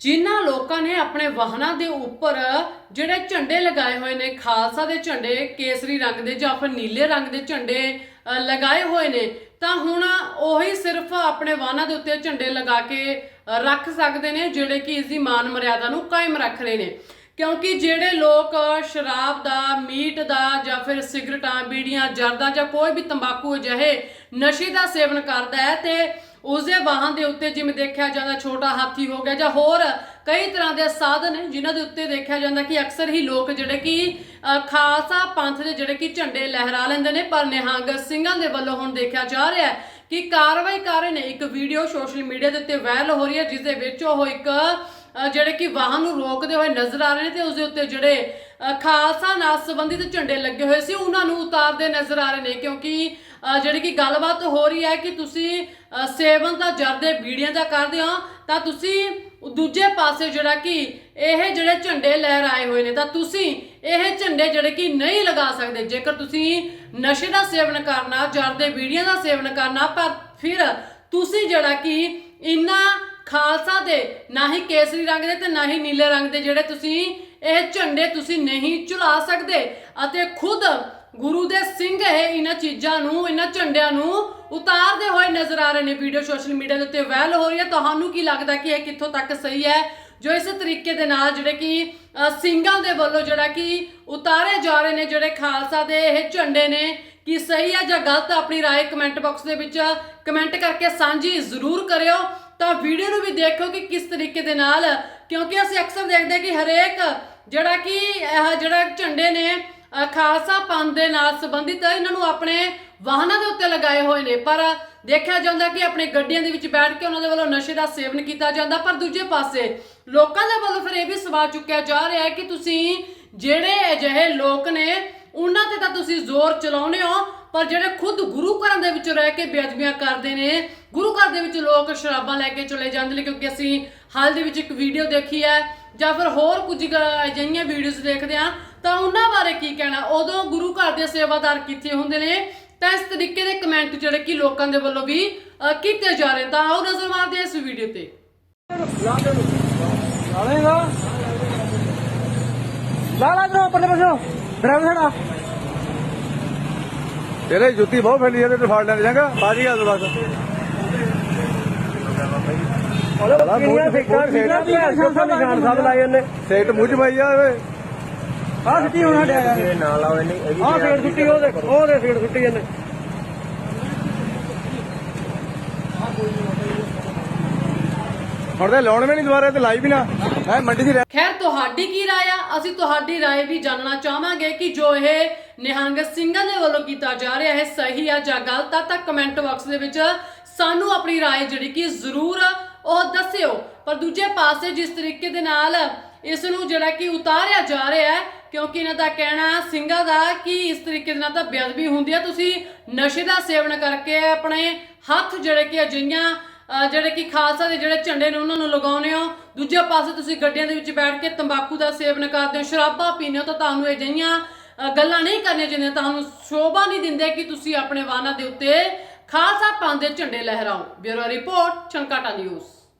ਜਿਨ੍ਹਾਂ ਲੋਕਾਂ ਨੇ ਆਪਣੇ ਵਾਹਨਾਂ ਦੇ ਉੱਪਰ ਜਿਹੜੇ ਝੰਡੇ ਲਗਾਏ ਹੋਏ ਨੇ, ਖਾਲਸਾ ਦੇ ਝੰਡੇ, ਕੇਸਰੀ ਰੰਗ ਦੇ ਜਾਂ ਫਿਰ ਨੀਲੇ ਰੰਗ ਦੇ ਝੰਡੇ ਲਗਾਏ ਹੋਏ ਨੇ, ਤਾਂ ਹੁਣ ਉਹੀ ਸਿਰਫ ਆਪਣੇ ਵਾਹਨਾਂ ਦੇ ਉੱਤੇ ਝੰਡੇ ਲਗਾ ਕੇ ਰੱਖ ਸਕਦੇ ਨੇ, ਜਿਹੜੇ ਕਿ ਇਸ ਦੀ ਮਾਨ ਮਰਿਆਦਾ ਨੂੰ ਕਾਇਮ ਰੱਖ ਰਹੇ ਨੇ। ਕਿਉਂਕਿ ਜਿਹੜੇ ਲੋਕ ਸ਼ਰਾਬ ਦਾ, ਮੀਟ ਦਾ ਜਾਂ ਫਿਰ ਸਿਗਰਟਾਂ, ਬੀੜੀਆਂ, ਜਰਦਾ ਜਾਂ ਕੋਈ ਵੀ ਤੰਬਾਕੂ ਅਜਿਹੇ ਨਸ਼ੇ ਦਾ ਸੇਵਨ ਕਰਦਾ ਹੈ ਤੇ ਉਸਦੇ ਵਾਹਨ ਦੇ ਉੱਤੇ ਜਿਵੇਂ ਦੇਖਿਆ ਜਾਂਦਾ ਛੋਟਾ ਹਾਥੀ ਹੋ ਗਿਆ ਜਾਂ ਹੋਰ ਕਈ ਤਰ੍ਹਾਂ ਦੇ ਸਾਧਨ ਨੇ ਜਿਨ੍ਹਾਂ ਦੇ ਉੱਤੇ ਦੇਖਿਆ ਜਾਂਦਾ ਕਿ ਅਕਸਰ ਹੀ ਲੋਕ ਜਿਹੜੇ ਕਿ ਖਾਲਸਾ ਪੰਥ ਦੇ ਜਿਹੜੇ ਕਿ ਝੰਡੇ ਲਹਿਰਾ ਲੈਂਦੇ ਨੇ, ਪਰ ਨਿਹੰਗ ਸਿੰਘਾਂ ਦੇ ਵੱਲੋਂ ਹੁਣ ਦੇਖਿਆ ਜਾ ਰਿਹਾ ਹੈ ਕਿ ਕਾਰਵਾਈ ਕਰ ਰਹੇ ਨੇ। ਇੱਕ ਵੀਡੀਓ ਸੋਸ਼ਲ ਮੀਡੀਆ ਦੇ ਉੱਤੇ ਵਾਇਰਲ ਹੋ ਰਹੀ ਹੈ, ਜਿਸ ਦੇ ਵਿੱਚ ਉਹ ਇੱਕ ਜਿਹੜੇ ਕਿ ਵਾਹਨ ਨੂੰ ਰੋਕਦੇ ਹੋਏ ਨਜ਼ਰ ਆ ਰਹੇ ਨੇ ਤੇ ਉਸ ਦੇ ਉੱਤੇ ਜਿਹੜੇ ਖਾਲਸਾ ਨਾਲ ਸੰਬੰਧਿਤ ਝੰਡੇ ਲੱਗੇ ਹੋਏ ਸੀ ਉਹਨਾਂ ਨੂੰ ਉਤਾਰਦੇ ਨਜ਼ਰ ਆ ਰਹੇ ਨੇ ਕਿਉਂਕਿ ਜਿਹੜੀ ਕਿ ਗੱਲਬਾਤ ਹੋ ਰਹੀ ਹੈ ਕਿ ਤੁਸੀਂ ਅ, ਸੇਵਨ ਦਾ ਜਰਦੇ ਬੀੜੀਆਂ ਦਾ ਕਰਦੇ ਹੋ ਤਾਂ ਤੁਸੀਂ ਦੂਜੇ ਪਾਸੇ ਜਿਹੜਾ ਕਿ ਇਹ ਜਿਹੜੇ ਝੰਡੇ ਲਹਿਰਾਏ ਹੋਏ ਨੇ ਤਾਂ ਤੁਸੀਂ ਇਹ ਝੰਡੇ ਜਿਹੜੇ ਕਿ ਨਹੀਂ ਲਗਾ ਸਕਦੇ ਜੇਕਰ ਤੁਸੀਂ ਨਸ਼ੇ ਦਾ ਸੇਵਨ ਕਰਨਾ ਜਰਦੇ ਬੀੜੀਆਂ ਦਾ ਸੇਵਨ ਕਰਨਾ ਪਰ ਫਿਰ ਤੁਸੀਂ ਜਿਹੜਾ ਕਿ ਇਨਾ ਖਾਲਸਾ ਦੇ ਨਾ ਹੀ ਕੇਸਰੀ ਰੰਗ ਦੇ ਤੇ ਨਾ ਹੀ ਨੀਲੇ ਰੰਗ ਦੇ ਜਿਹੜੇ ਤੁਸੀਂ ਇਹ ਝੰਡੇ ਤੁਸੀਂ ਨਹੀਂ ਝੁਲਾ ਸਕਦੇ ਅਤੇ ਖੁਦ ਗੁਰੂ ਦੇ ਸਿੰਘ ਇਹ ਇਹਨਾਂ ਚੀਜ਼ਾਂ ਨੂੰ ਇਹਨਾਂ ਝੰਡਿਆਂ ਨੂੰ ਉਤਾਰਦੇ ਹੋਏ ਨਜ਼ਰ ਆ ਰਹੇ ਨੇ ਵੀਡੀਓ ਸੋਸ਼ਲ ਮੀਡੀਆ ਦੇ ਉੱਤੇ ਵਾਇਰਲ ਹੋ ਰਹੀ ਹੈ ਤੁਹਾਨੂੰ ਕੀ ਲੱਗਦਾ ਕਿ ਇਹ ਕਿੱਥੋਂ ਤੱਕ ਸਹੀ ਹੈ ਜੋ ਇਸੇ ਤਰੀਕੇ ਦੇ ਨਾਲ ਜਿਹੜੇ ਕਿ ਅ, ਸਿੰਘਾਂ ਦੇ ਵੱਲੋਂ ਜਿਹੜਾ ਕਿ ਉਤਾਰੇ ਜਾ ਰਹੇ ਨੇ ਜਿਹੜੇ ਖਾਲਸਾ ਦੇ ਇਹ ਝੰਡੇ ਨੇ ਕੀ ਸਹੀ ਹੈ ਜਾਂ ਗਲਤ ਆਪਣੀ رائے ਕਮੈਂਟ ਬਾਕਸ ਦੇ ਵਿੱਚ ਕਮੈਂਟ ਕਰਕੇ ਸਾਂਝੀ ਜ਼ਰੂਰ ਕਰਿਓ ਤਾਂ ਵੀਡੀਓ ਨੂੰ ਵੀ ਦੇਖੋ ਕਿ ਕਿਸ ਤਰੀਕੇ ਦੇ ਨਾਲ, ਕਿਉਂਕਿ ਅਸੀਂ ਅਕਸਰ ਦੇਖਦੇ ਕਿ ਹਰੇਕ ਜਿਹੜਾ ਕਿ ਇਹ ਜਿਹੜਾ ਝੰਡੇ ਨੇ ਖਾਲਸਾ ਪੰਥ ਦੇ ਨਾਲ ਸੰਬੰਧਿਤ ਇਹਨਾਂ ਨੂੰ ਆਪਣੇ ਵਾਹਨਾਂ ਦੇ ਉੱਤੇ ਲਗਾਏ ਹੋਏ ਨੇ। ਪਰ ਦੇਖਿਆ ਜਾਂਦਾ ਕਿ ਆਪਣੇ ਗੱਡੀਆਂ ਦੇ ਵਿੱਚ ਬੈਠ ਕੇ ਉਹਨਾਂ ਦੇ ਵੱਲੋਂ ਨਸ਼ੇ ਦਾ ਸੇਵਨ ਕੀਤਾ ਜਾਂਦਾ। ਪਰ ਦੂਜੇ ਪਾਸੇ ਲੋਕਾਂ ਦੇ ਵੱਲੋਂ ਫਿਰ ਇਹ ਵੀ ਸਵਾਲ ਚੁੱਕਿਆ ਜਾ ਰਿਹਾ ਹੈ ਕਿ ਤੁਸੀਂ ਜਿਹੜੇ ਅਜਿਹੇ ਲੋਕ ਨੇ ਉਹਨਾਂ ਤੇ ਤਾਂ ਤੁਸੀਂ ਜ਼ੋਰ ਚਲਾਉਂਦੇ ਹੋ, ਪਰ ਜਿਹੜੇ ਖੁਦ ਗੁਰੂ ਘਰਾਂ ਦੇ ਵਿੱਚ ਰਹਿ ਕੇ ਬੇਅਦਬੀਆਂ ਕਰਦੇ ਨੇ, ਗੁਰੂ ਘਰ ਦੇ ਵਿੱਚ ਲੋਕ ਸ਼ਰਾਬਾਂ ਲੈ ਕੇ ਚਲੇ ਜਾਂਦੇ ਨੇ, ਕਿਉਂਕਿ ਅਸੀਂ ਹਾਲ ਦੇ ਵਿੱਚ ਇੱਕ ਵੀਡੀਓ ਦੇਖੀ ਹੈ, ਜਾਂ ਫਿਰ ਹੋਰ ਕੁਝ ਗ- ਅਜਿਹੀਆਂ ਵੀਡੀਓਜ਼ ਦੇਖਦੇ ਆ ਤਾਂ ਉਹਨਾਂ ਬਾਰੇ ਕੀ ਕਹਿਣਾ? ਉਦੋਂ ਗੁਰੂ ਘਰ ਦੇ ਸੇਵਾਦਾਰ ਕਿੱਥੇ ਹੁੰਦੇ ਨੇ? ਤਾਂ ਇਸ ਤਰੀਕੇ ਦੇ ਕਮੈਂਟ ਜਿਹੜੇ ਕਿ ਲੋਕਾਂ ਦੇ ਵੱਲੋਂ ਵੀ ਕੀਤੇ ਜਾ ਰਹੇ ਤਾਂ ਆਓ ਨਜ਼ਰ ਮਾਰਦੇ ਇਸ ਵੀਡੀਓ ਤੇ। ਲਾਲੇਗਾ ਲਾਲਾ ਕਰੋ ਪਰਲੇ ਪਾਸੋਂ ਡਰਾਈਵਰ ਸਾਡਾ ਤੇਰੇ ਜੁੱਤੀ ਬਹੁਤ ਫੈਲੀ ਹੈ ਤੇ ਫਾੜ ਲੈਂਦੇ ਜਾਂਗਾ। ਬਾਜੀ ਆ ਬਸ। ਬੜਾ ਕਿੰਨੀਆਂ ਫੇਕਾਂ ਸੀਗਾ ਵੀ ਅਸ਼ੋਕ ਨਿਸ਼ਾਨ ਸਾਹਿਬ ਲਾਏ ਉਹਨੇ। ਸੇਟ ਮੂੰਹ ਚ ਪਾਈ ਆ ਓਏ। ਆਹ ਸਿੱਟੀ ਹੁਣ ਹਟਿਆ ਇਹ ਨਾ ਲਾਓ ਇਹਨੇ ਆਹ ਫੇੜ ਸੁੱਟੀ ਉਹਦੇ ਉਹਦੇ ਫੇੜ ਸੁੱਟੀ ਇਹਨੇ। ਹੁਣ ਤੇ ਲਾਉਣ ਵੀ ਨਹੀਂ ਦੁਬਾਰਾ ਤੇ ਲਾਈ ਵੀ ਨਾ। ਹੈ ਮੰਡੀ 'ਚ ਰਹਿ ਖੈਰ, ਤੁਹਾਡੀ ਕੀ ਰਾਏ ਆ? ਅਸੀਂ ਤੁਹਾਡੀ ਰਾਏ ਵੀ ਜਾਣਨਾ ਚਾਹਾਂਗੇ ਕਿ ਜੋ ਇਹ ਨਿਹੰਗ ਸਿੰਘਾਂ ਦੇ ਵੱਲੋਂ ਕੀਤਾ ਜਾ ਰਿਹਾ ਹੈ ਸਹੀ ਆ ਜਾਂ ਗਲਤ ਆ, ਤਾਂ ਕਮੈਂਟ ਬਾਕਸ ਦੇ ਵਿੱਚ ਸਾਨੂੰ ਆਪਣੀ ਰਾਏ ਜਿਹੜੀ ਕਿ ਜ਼ਰੂਰ ਉਹ ਦੱਸਿਓ। ਪਰ ਦੂਜੇ ਪਾਸੇ, ਜਿਸ ਤਰੀਕੇ ਦੇ ਨਾਲ ਇਸ ਨੂੰ ਜਿਹੜਾ ਕਿ ਉਤਾਰਿਆ ਜਾ ਰਿਹਾ ਹੈ, ਕਿਉਂਕਿ ਇਹਨਾਂ ਦਾ ਕਹਿਣਾ ਸਿੰਘਾਂ ਦਾ ਕਿ ਇਸ ਤਰੀਕੇ ਦੇ ਨਾਲ ਤਾਂ ਬੇਅਦਬੀ ਹੁੰਦੀ ਆ, ਤੁਸੀਂ ਨਸ਼ੇ ਦਾ ਸੇਵਨ ਕਰਕੇ ਆਪਣੇ ਹੱਥ ਜਿਹੜੇ ਕਿ ਅਜਿਹੀਆਂ ਜਿਹੜੇ ਕਿ ਖਾਲਸਾ ਦੇ ਜਿਹੜੇ ਝੰਡੇ ਨੇ ਉਹਨਾਂ ਨੂੰ ਲਗਾਉਨੇ ਹੋ। ਦੂਜੇ ਪਾਸੇ ਤੁਸੀਂ ਗੱਡੀਆਂ ਦੇ ਵਿੱਚ ਬੈਠ ਕੇ ਤੰਬਾਕੂ ਦਾ ਸੇਵਨ ਕਰਦੇ ਹੋ, ਸ਼ਰਾਬਾਂ ਪੀਂਦੇ ਹੋ ਤਾਂ ਤੁਹਾਨੂੰ ਇਹ ਜਿਹੀਆਂ ਗੱਲਾਂ ਨਹੀਂ ਕਰਨੀਆਂ ਚਾਹੀਦੀਆਂ, ਤੁਹਾਨੂੰ ਸ਼ੋਭਾ ਨਹੀਂ ਦਿੰਦੇ ਕਿ ਤੁਸੀਂ ਆਪਣੇ ਵਾਹਨਾਂ ਦੇ ਉੱਤੇ ਖਾਲਸਾ ਪੰਥ ਦੇ ਝੰਡੇ ਲਹਿਰਾਓ। Bureau report, ਚੰਕਾਟਾ news.